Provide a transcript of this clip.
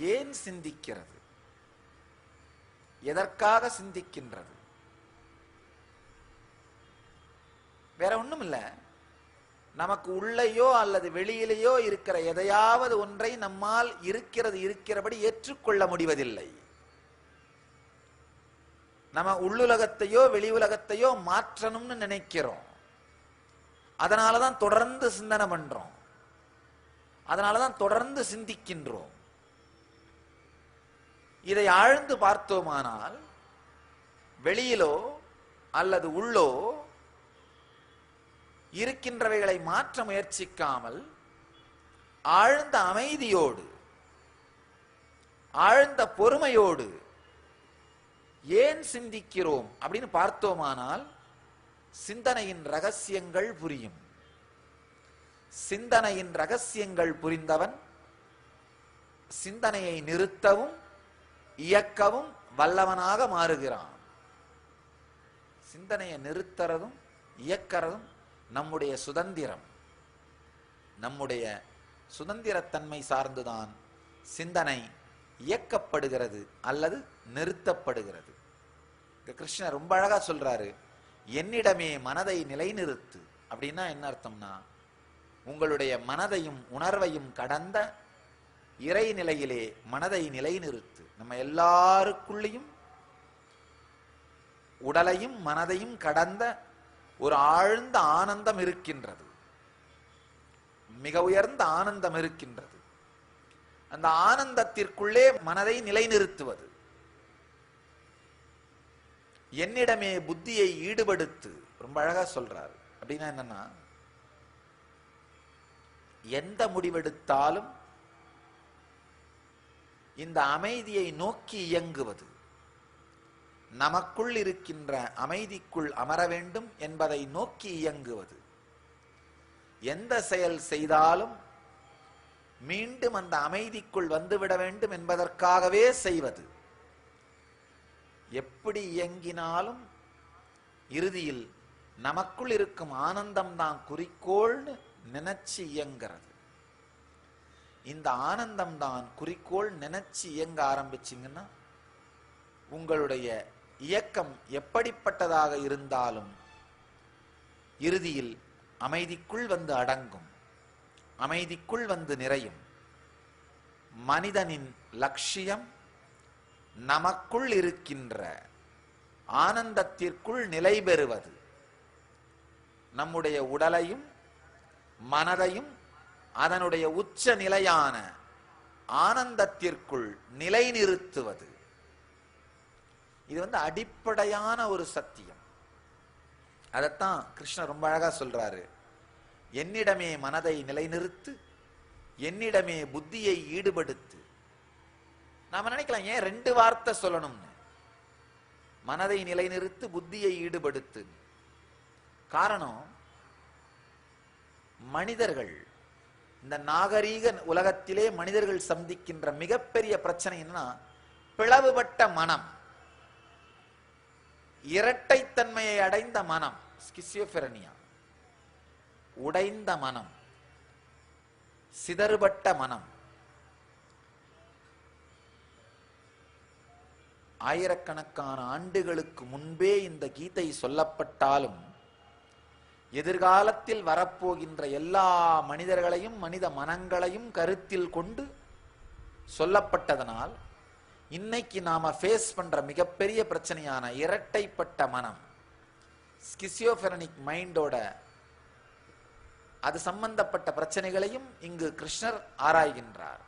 ஏன் சிந்திக்கிறது? எதற்காக சிந்திக்கின்றது? வேற ஒண்ணும் இல்ல நமக்கு உள்ளேயோ அல்லது வெளியிலேயோ இருக்கிற எதையாவது ஒன்றை நம்மால் இருக்கிறது இருக்கிறபடி ஏற்றுக்கொள்ள முடிவதில்லை. நம்ம உள்ளுலகத்தையோ வெளி உலகத்தையோ மாற்றணும்னு நினைக்கிறோம். அதனாலதான் தொடர்ந்து சிந்தனை பண்றோம். அதனாலதான் தொடர்ந்து சிந்திக்கின்றோம். இதை ஆழ்ந்து பார்த்தோமானால் வெளியிலோ அல்லது உள்ளோ இருக்கின்றவைகளை மாற்ற முயற்சிக்காமல் ஆழ்ந்த அமைதியோடு ஆழ்ந்த பொறுமையோடு ஏன் சிந்திக்கிறோம் அப்படின்னு பார்த்தோமானால் சிந்தனையின் ரகசியங்கள் புரியும். சிந்தனையின் ரகசியங்கள் புரிந்தவன் சிந்தனையை நிறுத்தவும் இயக்கவும் வல்லவனாக மாறுகிறான். சிந்தனையை நிறுத்துறதும் இயக்கிறதும் நம்முடைய சுதந்திரம். நம்முடைய சுதந்திரத்தன்மை சார்ந்துதான் சிந்தனை இயக்கப்படுகிறது அல்லது நிறுத்தப்படுகிறது. இங்க கிருஷ்ணர் ரொம்ப அழகா சொல்றாரு என்னிடமே மனதை நிலைநிறுத்து. அப்படின்னா என்ன அர்த்தம்னா உங்களுடைய மனதையும் உணர்வையும் கடந்த இறைநிலையிலே மனதை நிலைநிறுத்து. நம்ம எல்லாருக்குள்ளேயும் உடலையும் மனதையும் கடந்த ஒரு ஆழ்ந்த ஆனந்தம் இருக்கின்றது. மிக உயர்ந்த ஆனந்தம் இருக்கின்றது. அந்த ஆனந்தத்திற்குள்ளே மனதை நிலைநிறுத்துவது. என்னிடமே புத்தியை ஈடுபடுத்து ரொம்ப அழகா சொல்றாரு. அப்படின்னா என்னன்னா எந்த முடிவெடுத்தாலும் இந்த அமைதியை நோக்கி இயங்குவது. நமக்குள் இருக்கின்ற அமைதிக்குள் அமர வேண்டும் என்பதை நோக்கி இயங்குவது. எந்த செயல் செய்தாலும் மீண்டும் அந்த அமைதிக்குள் வந்துவிட வேண்டும் என்பதற்காகவே செய்வது. எப்படி இயங்கினாலும் இறுதியில் நமக்குள் இருக்கும் ஆனந்தம் தான் குறிக்கோள்னு நினைச்சு இயங்கிறது. இந்த ஆனந்தம் தான் குறிக்கோள் நினைச்சு இயங்க ஆரம்பிச்சிங்கன்னா உங்களுடைய இயக்கம் எப்படிப்பட்டதாக இருந்தாலும் இறுதியில் அமைதிக்குள் வந்து அடங்கும். அமைதிக்குள் வந்து நிறையும். மனிதனின் லட்சியம் நமக்குள் இருக்கின்ற ஆனந்தத்திற்குள் நிலை பெறுவது நம்முடைய உடலையும் மனதையும் அதனுடைய உச்ச நிலையான ஆனந்தத்திற்குள் நிலைநிறுத்துவது. இது வந்து அடிப்படையான ஒரு சத்தியம். அதைத்தான் கிருஷ்ணர் ரொம்ப அழகா சொல்றாரு. என்னிடமே மனதை நிலைநிறுத்து என்னிடமே புத்தியை ஈடுபடுத்து. நாம நினைக்கலாம் ஏன் ரெண்டு வார்த்தை சொல்லணும்னு? மனதை நிலைநிறுத்து புத்தியை ஈடுபடுத்து காரணம் மனிதர்கள் இந்த நாகரீக உலகத்திலே மனிதர்கள் சந்திக்கின்ற மிகப்பெரிய பிரச்சனை என்னன்னா பிளவுபட்ட மனம். இரட்டைத்தன்மையை அடைந்த மனம் ஸ்கிசியோபெரனியா உடைந்த மனம். சிதறுபட்ட மனம். ஆயிரக்கணக்கான ஆண்டுகளுக்கு முன்பே இந்த கீதை சொல்லப்பட்டாலும் எதிர்காலத்தில் வரப்போகின்ற எல்லா மனிதர்களையும் மனித மனங்களையும் கருத்தில் கொண்டு சொல்லப்பட்டதனால் இன்னைக்கு நாம ஃபேஸ் பண்ற மிகப்பெரிய பிரச்சனையான இரட்டைப்பட்ட மனம் ஸ்கிசியோபெரனிக் மைண்டோட அது சம்பந்தப்பட்ட பிரச்சனைகளையும் இங்கு கிருஷ்ணர் ஆராய்கின்றார்.